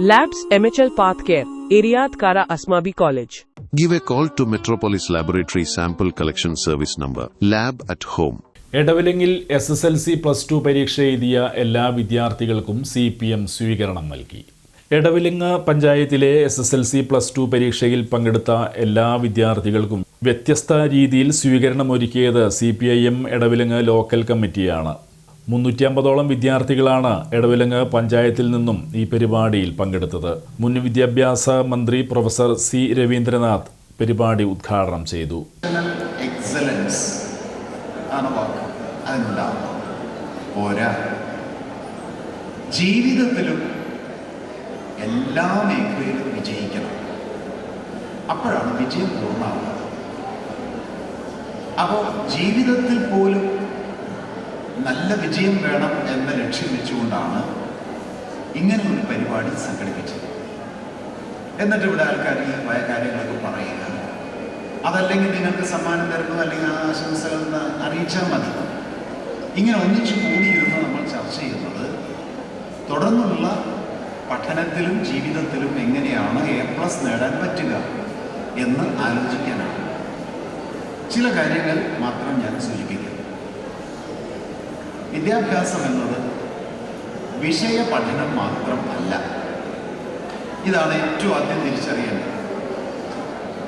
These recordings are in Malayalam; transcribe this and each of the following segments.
Labs MHL Path Care, Iriad Kara Asmabi College. Give a call to Metropolis Laboratory Sample Collection Service number Lab at Home. എടവലങ്ങിൽ S S L C plus two പരീക്ഷ എഴുതിയ എല്ലാ വിദ്യാർത്ഥികൾക്കും സി പി എം സ്വീകരണം നൽകി എടവിലങ്ങ് പഞ്ചായത്തിലെ S S L C plus two പരീക്ഷയിൽ പങ്കെടുത്ത എല്ലാ വിദ്യാർത്ഥികൾക്കും വ്യത്യസ്ത രീതിയിൽ സ്വീകരണമൊരുക്കിയത് C P I M Edavilangu local കമ്മിറ്റിയാണ് മുന്നൂറ്റി അമ്പതോളം വിദ്യാർത്ഥികളാണ് എടവിലങ്ങ് പഞ്ചായത്തിൽ നിന്നും ഈ പരിപാടിയിൽ പങ്കെടുത്തത്. മുൻ വിദ്യാഭ്യാസ മന്ത്രി പ്രൊഫസർ സി രവീന്ദ്രനാഥ് പരിപാടി ഉദ്ഘാടനം ചെയ്തു. ജീവിതത്തിലും എല്ലാ മേഖലയിലും വിജയിക്കണം. അപ്പോഴാണ് വിജയം പൂർണമാവുന്നത്. അപ്പോൾ ജീവിതത്തിൽ പോലും നല്ല വിജയം വേണം എന്ന ലക്ഷ്യം വെച്ചുകൊണ്ടാണ് ഇങ്ങനെ ഒരു പരിപാടി സംഘടിപ്പിച്ചത്. എന്നിട്ട് ഇവിടെ ആൾക്കാർ പല കാര്യങ്ങളൊക്കെ പറയുക. അതല്ലെങ്കിൽ നിങ്ങൾക്ക് സമ്മാനം തരുന്നു അല്ലെങ്കിൽ ആ ആശംസകൾ അറിയിച്ചാൽ മതി. ഇങ്ങനെ ഒന്നിച്ചു കൂടിയിരുന്ന് നമ്മൾ ചർച്ച ചെയ്യുന്നത് തുടർന്നുള്ള പഠനത്തിലും ജീവിതത്തിലും എങ്ങനെയാണ് എ പ്ലസ് നേടാൻ പറ്റുക എന്ന് ആലോചിക്കാനാണ്. ചില കാര്യങ്ങൾ മാത്രം ഞാൻ സൂചിപ്പിക്കുന്നു വിദ്യാഭ്യാസം എന്നത് വിഷയ പഠനം മാത്രം അല്ല. ഇതാണ് ഏറ്റവും ആദ്യം തിരിച്ചറിയേണ്ടത്.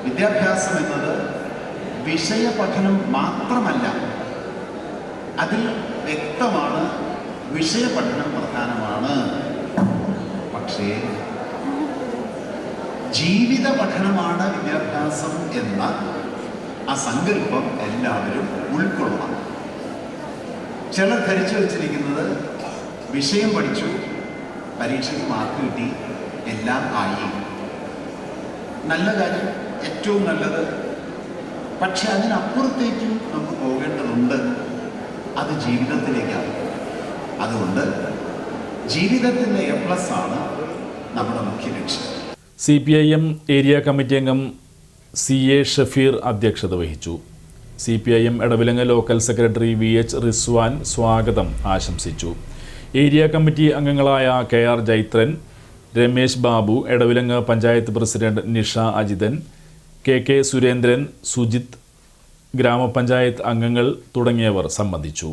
വിദ്യാഭ്യാസം എന്നത് വിഷയ പഠനം മാത്രമല്ല അതിൽ വ്യക്തമാണ് വിഷയ പഠനം പ്രധാനമാണ്. പക്ഷേ ജീവിത പഠനമാണ് വിദ്യാഭ്യാസം എന്ന ആ സങ്കല്പം എല്ലാവരും ഉൾക്കൊള്ളണം. ചിലർ ധരിച്ചു വച്ചിരിക്കുന്നത് വിഷയം പഠിച്ചു പരീക്ഷയ്ക്ക് മാർക്ക് കിട്ടി എല്ലാം ആയി. നല്ല കാര്യം ഏറ്റവും നല്ലത്. പക്ഷെ അതിനപ്പുറത്തേക്കും നമുക്ക് പോകേണ്ടതുണ്ട്. അത് ജീവിതത്തിലേക്കാണ്. അതുകൊണ്ട് ജീവിതത്തിന്റെ എ പ്ലസ് ആണ് നമ്മുടെ മുഖ്യ ലക്ഷ്യം. C P I M area committee അംഗം സി എ ഷഫീർ അധ്യക്ഷത വഹിച്ചു. C P I M Edavilanga local secretary V H Rizwan സ്വാഗതം ആശംസിച്ചു. ഏരിയ കമ്മിറ്റി അംഗങ്ങളായ K R Jaithran Ramesh Babu Edavilangu panchayat president Nisha Ajithan K K Surendran Sujith ഗ്രാമപഞ്ചായത്ത് അംഗങ്ങൾ തുടങ്ങിയവർ സംബന്ധിച്ചു.